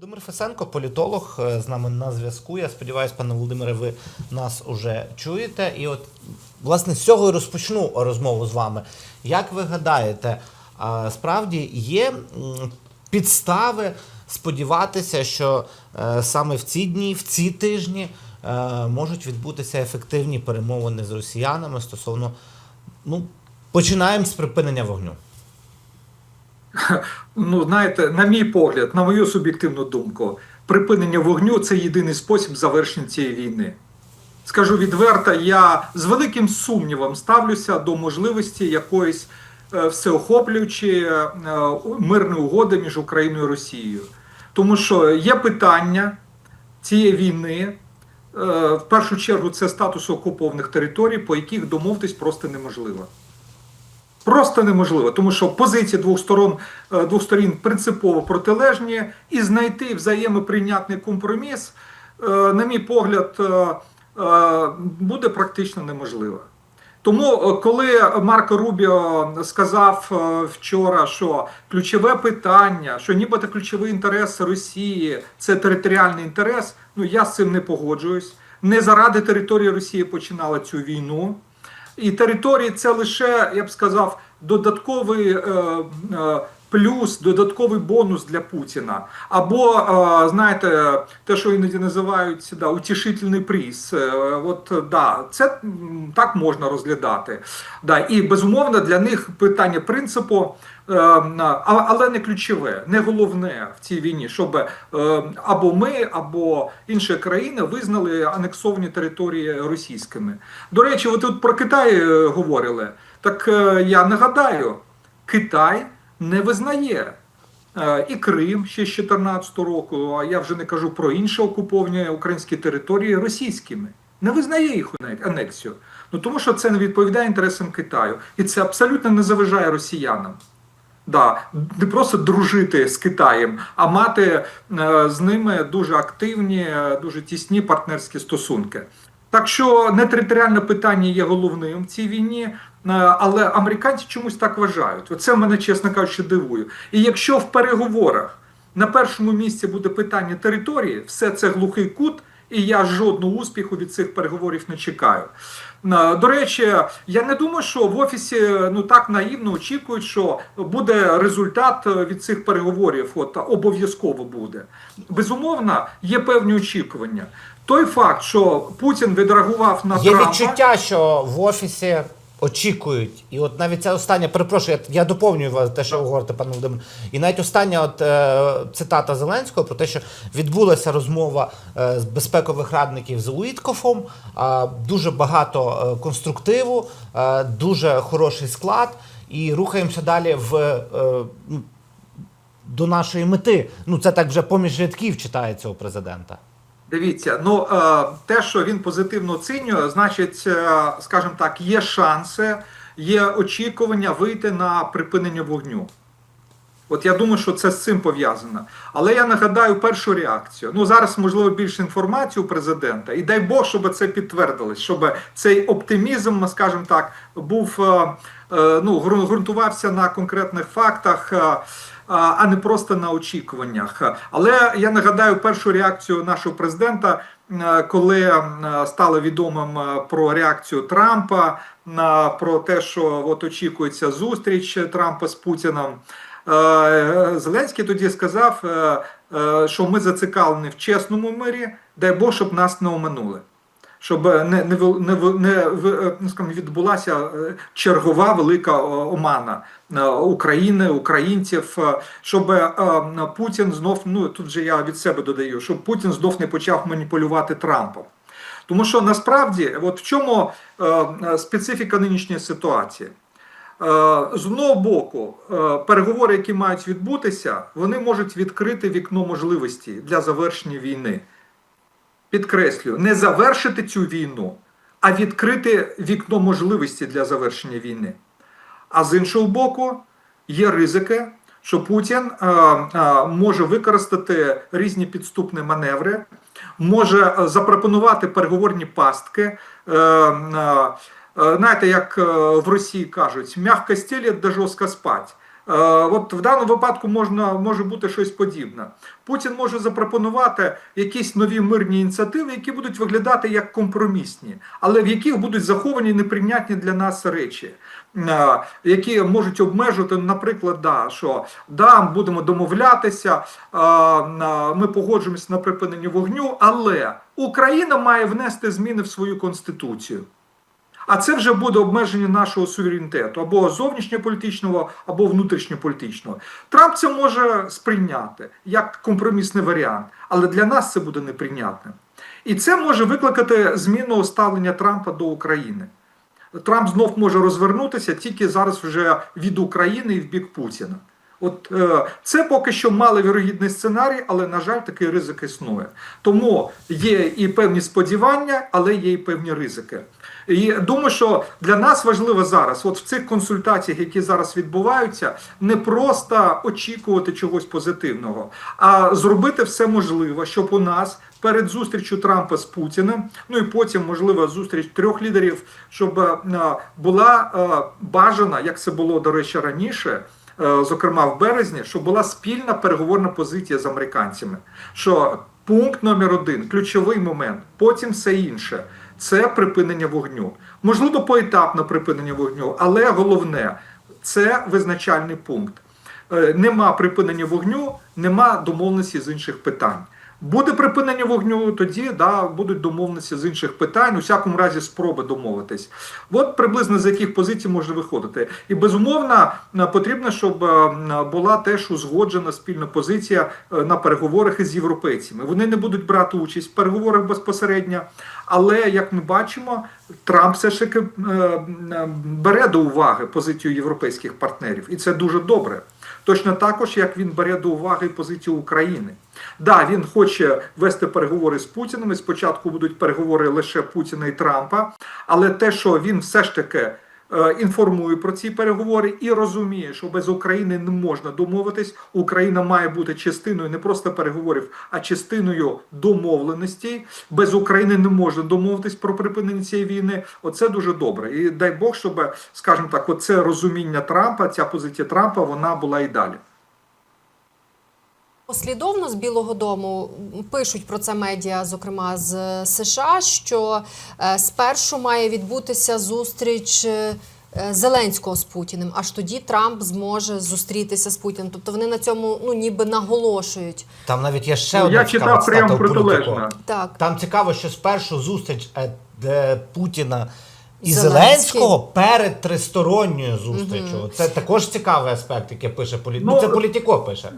Володимир Фесенко, політолог, е, з нами на зв'язку. Я сподіваюся, пане Володимире, ви нас уже чуєте. І от, власне, з цього і розпочну розмову з вами. Як ви гадаєте, справді є підстави сподіватися, що е, саме в ці дні, в ці тижні е, можуть відбутися ефективні перемовини з росіянами стосовно, ну, починаємо з припинення вогню. Ну, знаєте, на мій погляд, на мою суб'єктивну думку, припинення вогню це єдиний спосіб завершення цієї війни. Скажу відверто, я з великим сумнівом ставлюся до можливості якоїсь е, всеохоплюючої е, мирної угоди між Україною і Росією. Тому що є питання цієї війни. е, В першу чергу це статус окупованих територій, по яких домовитись просто неможливо. Просто неможливо, тому що позиції двох сторон е, двох сторін принципово протилежні, і знайти взаємоприйнятний компроміс, е, на мій погляд, е, буде практично неможливо. Тому, коли Марко Рубіо сказав вчора, що ключове питання, що нібито ключовий інтерес Росії це територіальний інтерес, ну я з цим не погоджуюсь. Не заради території Росії починала цю війну. І території це лише, я б сказав, додатковий е, е, плюс, додатковий бонус для Путіна. Або, е, знаєте, те, що іноді називають да, утішительний приз. Е, от да, це так можна розглядати. Да, і безумовно для них питання принципу. Е, Але не ключове, не головне в цій війні, щоб е, або ми, або інші країни визнали анексовані території російськими. До речі, ви тут про Китай е, говорили. Так я нагадаю, Китай не визнає і Крим ще з 2014 року, а я вже не кажу про інші окуповані українські території російськими. Не визнає їх анексію. Ну тому що це не відповідає інтересам Китаю. І це абсолютно не заважає росіянам. Да, не просто дружити з Китаєм, а мати е, з ними дуже активні, е, дуже тісні партнерські стосунки. Так що не територіальне питання є головним в цій війні, е, але американці чомусь так вважають. Оце мене, чесно кажучи, дивує. І якщо в переговорах на першому місці буде питання території, все це глухий кут, і я жодного успіху від цих переговорів не чекаю. Е, До речі, я не думаю, що в офісі ну так наївно очікують, що буде результат е, від цих переговорів. От обов'язково буде. Безумовно, є певні очікування. Той факт, що Путін відреагував на Є Трампа, відчуття, що в офісі очікують, і от навіть ця остання, перепрошую, я, я доповнюю вас те, що ви говорите, пане Володимир. І навіть остання от, е, цитата Зеленського про те, що відбулася розмова е, з безпекових радників з Уіткофом, е, дуже багато е, конструктиву, е, дуже хороший склад, і рухаємося далі в. Е, до нашої мети. Ну, це так вже поміж рядків читається у президента. Дивіться, ну е, те, що він позитивно оцінює, значить, е, скажімо так, є шанси, є очікування вийти на припинення вогню. От я думаю, що це з цим пов'язано. Але я нагадаю першу реакцію. Ну зараз можливо більше інформації у президента, і дай Бог, щоб це підтвердилось, щоб цей оптимізм, скажімо так, був е, ну ґрунтувався на конкретних фактах. А не просто на очікуваннях. Але я нагадаю першу реакцію нашого президента, е, коли е, стало відомим е, про реакцію Трампа на про те, що от очікується зустріч Трампа з Путіном. Зеленський тоді сказав, що ми зацікавлені в чесному мирі, дай Бог, щоб нас не оминули. Щоб не, не, не, не, ну, скажімо, відбулася е, чергова велика е, омана е, України, українців, е, щоб е, Путін знов, ну тут же я від себе додаю, щоб Путін знов не почав маніпулювати Трампом. Тому що насправді, от в чому е, е, специфіка нинішньої ситуації? Е, З одного боку, е, переговори, які мають відбутися, вони можуть відкрити вікно можливості для завершення війни. Підкреслюю, не завершити цю війну, а відкрити вікно можливості для завершення війни. А з іншого боку, є ризики, що Путін е, е, може використати різні підступні маневри, може е, запропонувати переговорні пастки. Е, е, знаєте, як в Росії кажуть, м'яко стелять, да жорстко спать. Е, От в даному випадку можна може бути щось подібне. Путін може запропонувати якісь нові мирні ініціативи, які будуть виглядати як компромісні, але в яких будуть заховані неприйнятні для нас речі, е, які можуть обмежувати, наприклад, да, що да, будемо домовлятися, е, ми погоджуємося на припинення вогню, але Україна має внести зміни в свою конституцію. А це вже буде обмеження нашого суверенітету або зовнішньополітичного, або внутрішньополітичного. Трамп це може сприйняти як компромісний варіант, але для нас це буде неприйнятним. І це може викликати зміну ставлення Трампа до України. Трамп знов може розвернутися тільки зараз вже від України і в бік Путіна. От е, це поки що маловірогідний сценарій, але на жаль, такий ризик існує. Тому є і певні сподівання, але є і певні ризики. І думаю, що для нас важливо зараз, от в цих консультаціях, які зараз відбуваються, не просто очікувати чогось позитивного, а зробити все можливе, щоб у нас перед зустрічю Трампа з Путіним, ну і потім, можливо, зустріч трьох лідерів, щоб е, була е, бажана, як це було до речі раніше. Е, Зокрема, в березні, що була спільна переговорна позиція з американцями. Що пункт номер один, ключовий момент, потім все інше це припинення вогню. Можливо, поетапне припинення вогню, але головне це визначальний пункт. Е, Нема припинення вогню, нема домовленості з інших питань. Буде припинення вогню, тоді да, будуть домовленості з інших питань, у всякому разі спроби домовитись. От приблизно з яких позицій можна виходити. І безумовно потрібно, щоб е, була теж узгоджена спільна позиція е, на переговорах із європейцями. Вони не будуть брати участь в переговорах безпосередньо, але як ми бачимо, Трамп все ж таки е, бере до уваги позицію європейських партнерів, і це дуже добре. Точно також, як він бере до уваги позицію України. Да, він хоче вести переговори з Путіним. і Спочатку будуть переговори лише Путіна і Трампа, але те, що він все ж таки інформує про ці переговори і розуміє, що без України не можна домовитись. Україна має бути частиною не просто переговорів, а частиною домовленості. Без України не можна домовитись про припинення цієї війни. Оце дуже добре. І дай Бог, щоб, скажімо так, оце розуміння Трампа, ця позиція Трампа, вона була і далі. Послідовно з Білого Дому пишуть про це медіа, зокрема з США, що е, спершу має відбутися зустріч е, Зеленського з Путіним, аж тоді Трамп зможе зустрітися з Путіним. Тобто вони на цьому ну ніби наголошують. Там навіть є ще Ну, одна я цікава читав цитата прямо у Політико. Так, Там цікаво, що спершу зустріч е, де Путіна і Зеленський. Зеленського перед тристоронньою зустрічю. Це також цікавий аспект, який пише політико. Ну, Ну, це політико пише.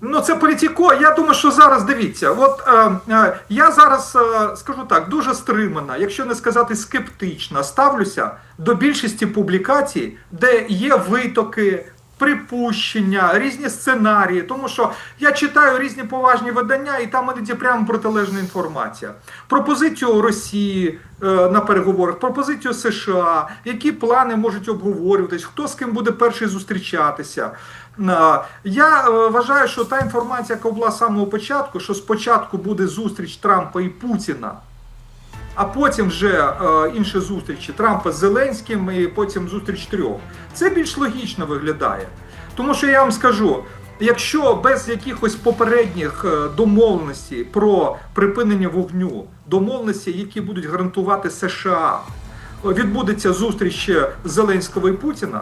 Ну, це політико. Я думаю, що зараз дивіться. От е, е, я зараз е, скажу так, дуже стримана, якщо не сказати скептично, ставлюся до більшості публікацій, де є витоки. Припущення, різні сценарії, тому що я читаю різні поважні видання, і там іноді прямо протилежна інформація. Пропозицію Росії е, на переговорах, пропозицію США, які плани можуть обговорюватись, хто з ким буде перший зустрічатися. Е, Я е, вважаю, що та інформація, яка була з самого початку, що спочатку буде зустріч Трампа і Путіна, а потім вже е, інші зустрічі Трампа з Зеленським і потім зустріч трьох. Це більш логічно виглядає. Тому що я вам скажу, якщо без якихось попередніх е, домовленостей про припинення вогню, домовленостей, які будуть гарантувати США, е, відбудеться зустріч Зеленського і Путіна.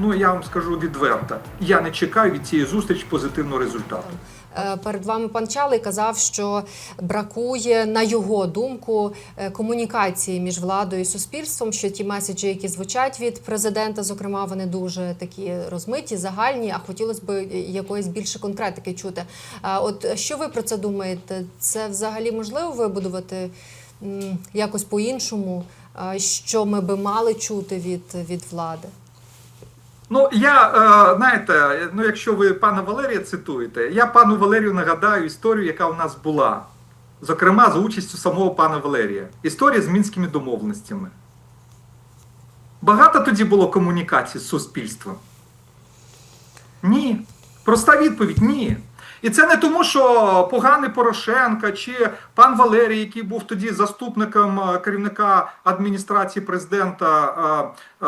Ну я вам скажу відверто, я не чекаю від цієї зустрічі позитивного результату. Е, Перед вами пан Чалий казав, що бракує, на його думку, е, комунікації між владою і суспільством. Що ті меседжі, які звучать від президента, зокрема, вони дуже такі розмиті, загальні. А хотілося б якоїсь більше конкретики чути. От що ви про це думаєте? Це взагалі можливо вибудувати якось по-іншому? Що ми би мали чути від, від влади? Ну, я, е, знаєте, ну якщо ви пана Валерія цитуєте, я пану Валерію нагадаю історію, яка у нас була. Зокрема, за участю самого пана Валерія. Історія з мінськими домовленостями. Багато тоді було комунікацій з суспільством? Ні. Проста відповідь ні. І це не тому, що поганий Порошенка чи пан Валерій, який був тоді заступником е, керівника адміністрації президента е,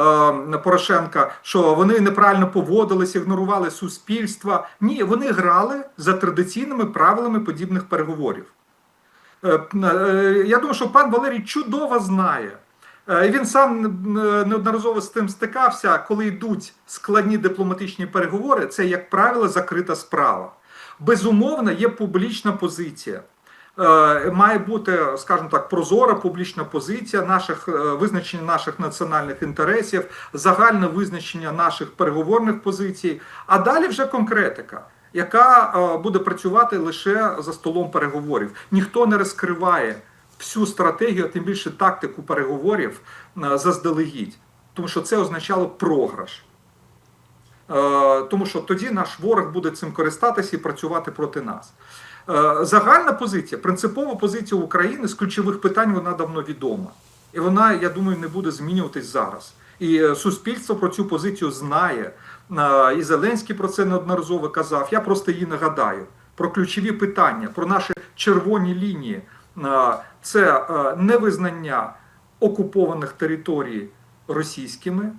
е, Порошенка, що вони неправильно поводилися, ігнорували суспільства. Ні, вони грали за традиційними правилами подібних переговорів. Я думаю, що пан Валерій чудово знає. Він сам неодноразово з тим стикався, коли йдуть складні дипломатичні переговори, це, як правило, закрита справа. Безумовно, є публічна позиція. Е, Має бути, скажімо так, прозора публічна позиція наших е, визначення наших національних інтересів, загальне визначення наших переговорних позицій, а далі вже конкретика яка е, буде працювати лише за столом переговорів. Ніхто не розкриває всю стратегію, тим більше тактику переговорів заздалегідь, тому що це означало програш. Е, Тому що тоді наш ворог буде цим користатися і працювати проти нас. Е, Загальна позиція, принципова позиція України з ключових питань вона давно відома. І вона, я думаю, не буде змінюватись зараз. І е, суспільство про цю позицію знає. І Зеленський про це неодноразово казав. Я просто її нагадаю про ключові питання, про наші червоні лінії. Це невизнання окупованих територій російськими.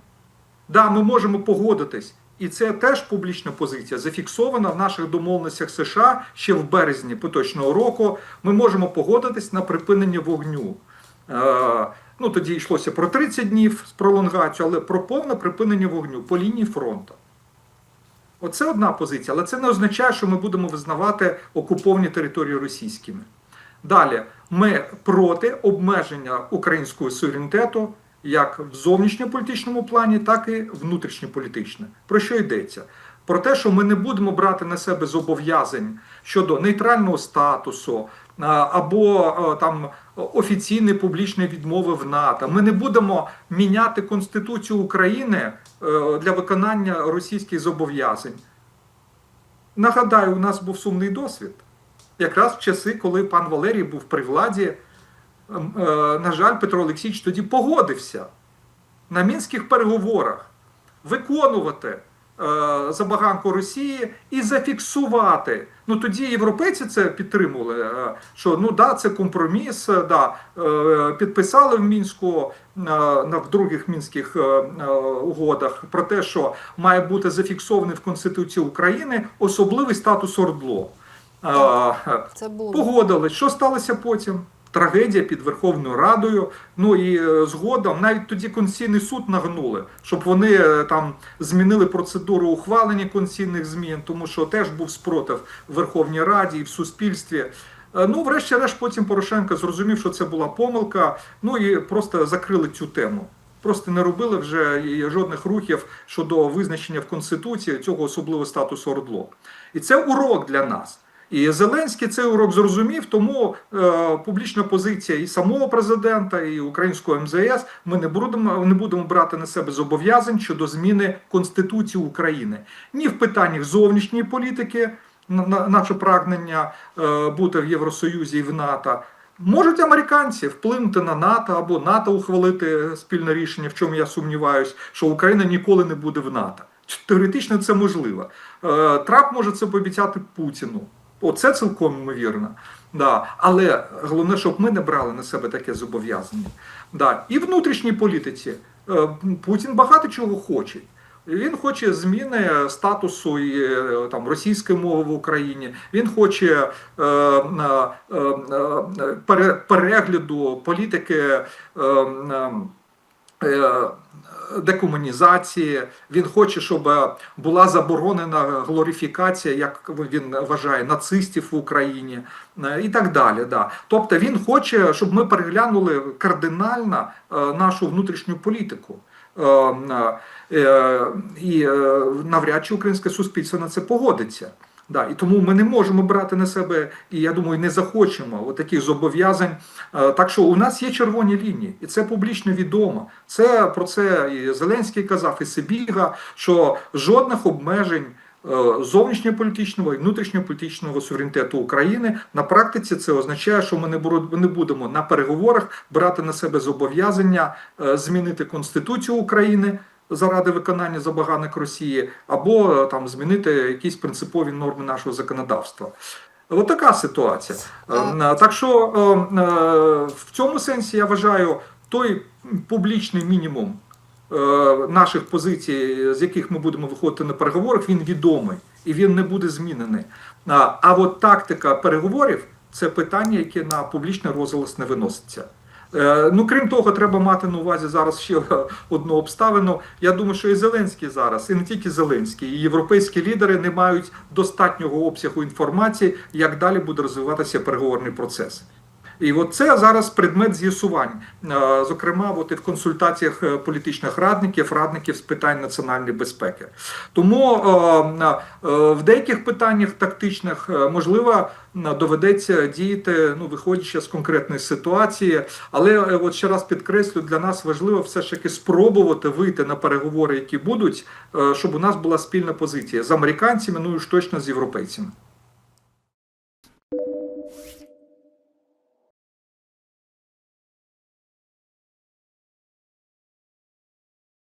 Да, ми можемо погодитись, і це теж публічна позиція, зафіксована в наших домовленостях США ще в березні поточного року. Ми можемо погодитись на припинення вогню. Е, ну тоді йшлося про 30 днів з пролонгацію, але про повне припинення вогню по лінії фронту. Оце одна позиція, але це не означає, що ми будемо визнавати окуповані території російськими. Далі, ми проти обмеження українського суверенітету як в зовнішньополітичному плані, так і внутрішньополітичне. Про що йдеться? Про те, що ми не будемо брати на себе зобов'язань щодо нейтрального статусу або там офіційної публічної відмови в НАТО. Ми не будемо міняти Конституцію України е, для виконання російських зобов'язань. Нагадаю, у нас був сумний досвід. Якраз в часи, коли пан Валерій був при владі, на жаль, Петро Олексійович тоді погодився на мінських переговорах виконувати е, забаганку Росії і зафіксувати. Ну тоді європейці це підтримували. е, Що ну да, це компроміс, е, да, е, підписали в мінську е, на в других мінських е, е, угодах про те, що має бути зафіксований в Конституції України особливий статус ОРДЛО. Е, Це було. Погодились. Що сталося потім? Трагедія під Верховною Радою. Ну і е, згодом навіть тоді Конституційний суд нагнули, щоб вони е, там змінили процедуру ухвалення конституційних змін, тому що теж був спротив в Верховній Раді і в суспільстві. Е, Ну, врешті-решт, потім Порошенко зрозумів, що це була помилка. Ну і просто закрили цю тему. Просто не робили вже жодних рухів щодо визначення в Конституції цього особливого статусу ОРДЛО. І це урок для нас. І Зеленський цей урок зрозумів, тому е, публічна позиція і самого президента, і українського МЗС. Ми не будемо не будемо брати на себе зобов'язань щодо зміни Конституції України ні в питаннях зовнішньої політики, на- на- наше прагнення е, бути в Євросоюзі і в НАТО. Можуть американці вплинути на НАТО або НАТО ухвалити спільне рішення, в чому я сумніваюсь, що Україна ніколи не буде в НАТО. Теоретично це можливо. Е, Трамп може це пообіцяти Путіну. Оце цілком ймовірно. Да. Але головне, щоб ми не брали на себе таке зобов'язання. Да. І в внутрішній політиці е, Путін багато чого хоче. Він хоче зміни статусу і, е, там російської мови в Україні. Він хоче е, е, е, перегляду політики. Е, е, Декомунізації, він хоче, щоб була заборонена глорифікація, як він вважає, нацистів в Україні е, і так далі. Да. Тобто він хоче, щоб ми переглянули кардинально е, нашу внутрішню політику. Е, е, І е, навряд чи українське суспільство на це погодиться. Да, і тому ми не можемо брати на себе, і я думаю, не захочемо от таких зобов'язань. Е, Так що у нас є червоні лінії, і це публічно відомо. Це про це і Зеленський казав, і Сибіга, що жодних обмежень е, зовнішньополітичного і внутрішньополітичного суверенітету України на практиці це означає, що ми не бу- будемо на переговорах брати на себе зобов'язання е, змінити Конституцію України. Заради виконання забаганок Росії, або е, там змінити якісь принципові норми нашого законодавства. От така ситуація. Е, Так що е, е, в цьому сенсі я вважаю той публічний мінімум наших позицій, з яких ми будемо виходити на переговорах, він відомий і він не буде змінений. А от тактика переговорів це питання, яке на публічний розголос не виноситься. Е, Ну, крім того, треба мати на увазі зараз ще одну обставину. Я думаю, що і Зеленський зараз, і не тільки Зеленський, і європейські лідери не мають достатнього обсягу інформації, як далі буде розвиватися переговорний процес. І от це зараз предмет з'ясувань, Е, зокрема, от і в консультаціях е, політичних радників, радників з питань національної безпеки. Тому е, в деяких питаннях тактичних можливо доведеться діяти, ну виходячи з конкретної ситуації. Але от ще раз підкреслю, для нас важливо все ж таки спробувати вийти на переговори, які будуть, щоб у нас була спільна позиція з американцями, ну і ж точно з європейцями.